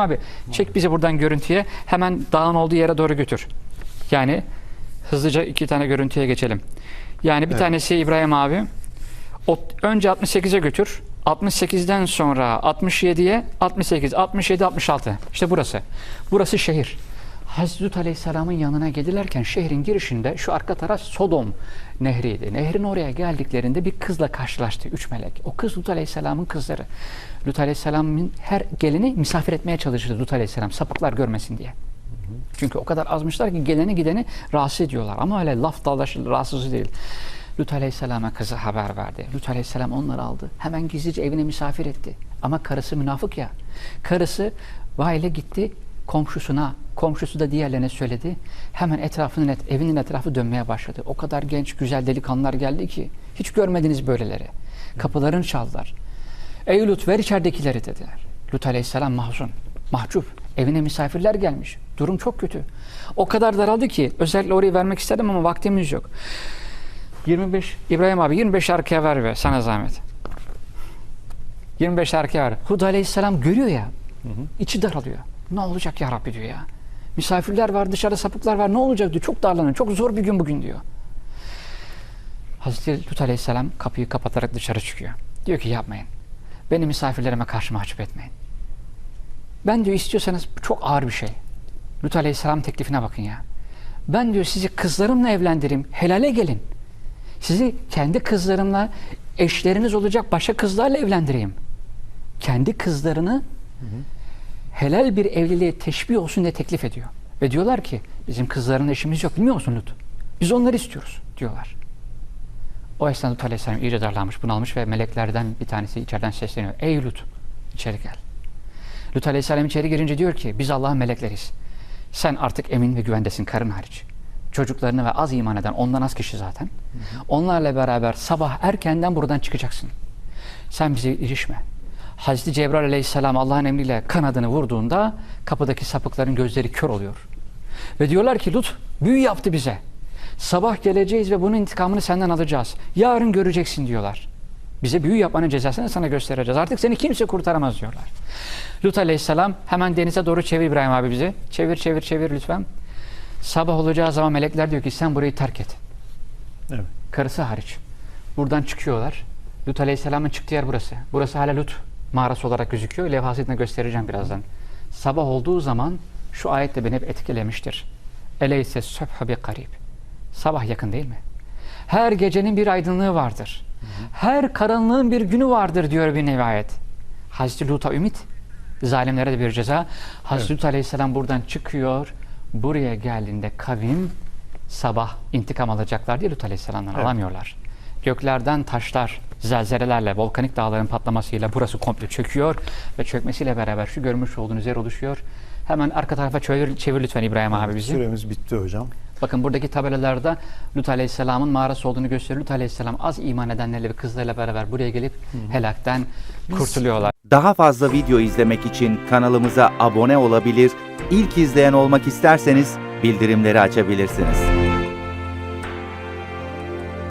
Abi çek bizi buradan görüntüye. Hemen dağın olduğu yere doğru götür. Yani hızlıca iki tane görüntüye geçelim. Yani bir Evet. tanesi İbrahim abi. Önce 68'e götür. 68'den sonra 67'ye, 68, 67, 66. İşte burası. Burası şehir. Hazreti Aleyhisselam'ın yanına gelirlerken şehrin girişinde şu arka taraf Sodom nehriydi. Nehrin oraya geldiklerinde bir kızla karşılaştı. Üç melek. O kız Lut Aleyhisselam'ın kızları. Lut Aleyhisselam'ın her geleni misafir etmeye çalışırdı Lut Aleyhisselam. Sapıklar görmesin diye. Çünkü o kadar azmışlar ki geleni gideni rahatsız ediyorlar. Ama öyle laf dalaşı rahatsız değil. Lut Aleyhisselam'a kızı haber verdi. Lut Aleyhisselam onları aldı. Hemen gizlice evine misafir etti. Ama karısı münafık ya. Karısı vayla gitti komşusuna, komşusu da diğerlerine söyledi. Hemen etrafının et, evinin etrafı dönmeye başladı. O kadar genç, güzel delikanlılar geldi ki hiç görmediniz böyleleri. Kapılarını çaldılar. Ey Lut ver içeridekileri dediler. Lut Aleyhisselam mahzun, mahcup. Evine misafirler gelmiş. Durum çok kötü. O kadar daraldı ki özellikle orayı vermek istedim ama vaktimiz yok. 25 İbrahim abi 25 arkaya ver be sana zahmet. 25 arkaya ver. Hud Aleyhisselam görüyor ya. içi daralıyor. Ne olacak ya Rabbi diyor ya. Misafirler var dışarıda sapıklar var ne olacak diyor. Çok darlanıyor. Çok zor bir gün bugün diyor. Hazreti Lut Aleyhisselam kapıyı kapatarak dışarı çıkıyor. Diyor ki yapmayın. Beni misafirlerime karşı mahcup etmeyin. Ben diyor istiyorsanız çok ağır bir şey. Lut Aleyhisselam teklifine bakın ya. Ben diyor sizi kızlarımla evlendireyim. Helale gelin. Sizi kendi kızlarımla eşleriniz olacak başka kızlarla evlendireyim. Kendi kızlarını helal bir evliliğe teşbih olsun diye teklif ediyor. Ve diyorlar ki bizim kızların eşimiz yok bilmiyor musun Lut? Biz onları istiyoruz diyorlar. O esnada Lut Aleyhisselam iyice darlanmış, bunalmış ve meleklerden bir tanesi içeriden sesleniyor. Ey Lut içeri gel. Lut Aleyhisselam içeri girince diyor ki biz Allah'ın melekleriyiz. Sen artık emin ve güvendesin karın hariç. Çocuklarını ve az iman eden ondan az kişi zaten. Onlarla beraber sabah erkenden buradan çıkacaksın. Sen bize ilişme. Hazreti Cebrail Aleyhisselam Allah'ın emriyle kanadını vurduğunda kapıdaki sapıkların gözleri kör oluyor. Ve diyorlar ki Lut büyü yaptı bize. Sabah geleceğiz ve bunun intikamını senden alacağız. Yarın göreceksin diyorlar. Bize büyü yapmanın cezasını sana göstereceğiz. Artık seni kimse kurtaramaz diyorlar. Lut Aleyhisselam hemen denize doğru çevir İbrahim abi bizi. Çevir çevir çevir lütfen. Sabah olacağı zaman melekler diyor ki sen burayı terk et. Evet. Karısı hariç. Buradan çıkıyorlar. Lut Aleyhisselam'ın çıktığı yer burası. Burası hala Lut mağarası olarak gözüküyor. Levhasını göstereceğim birazdan. Sabah olduğu zaman şu ayet de beni hep etkilemiştir. Eleyse subhu bi karib. Sabah yakın değil mi? Her gecenin bir aydınlığı vardır. Her karanlığın bir günü vardır diyor bir rivayet. Hazreti Lut'a ümit, zalimlere de bir ceza. Hazreti Lut Aleyhisselam buradan çıkıyor. Buraya geldiğinde kavim sabah intikam alacaklar diye Lut Aleyhisselam'dan Evet. alamıyorlar. Göklerden taşlar, zelzelelerle, volkanik dağların patlamasıyla burası komple çöküyor ve çökmesiyle beraber şu görmüş olduğunuz yer oluşuyor. Hemen arka tarafa çevir, çevir lütfen İbrahim abi bizi. Süremiz bitti hocam. Bakın buradaki tabelalarda Lut Aleyhisselam'ın mağarası olduğunu gösteriyor. Lut Aleyhisselam az iman edenlerle ve kızlarıyla beraber buraya gelip helakten kurtuluyorlar. Daha fazla video izlemek için kanalımıza abone olabilir, ilk izleyen olmak isterseniz bildirimleri açabilirsiniz.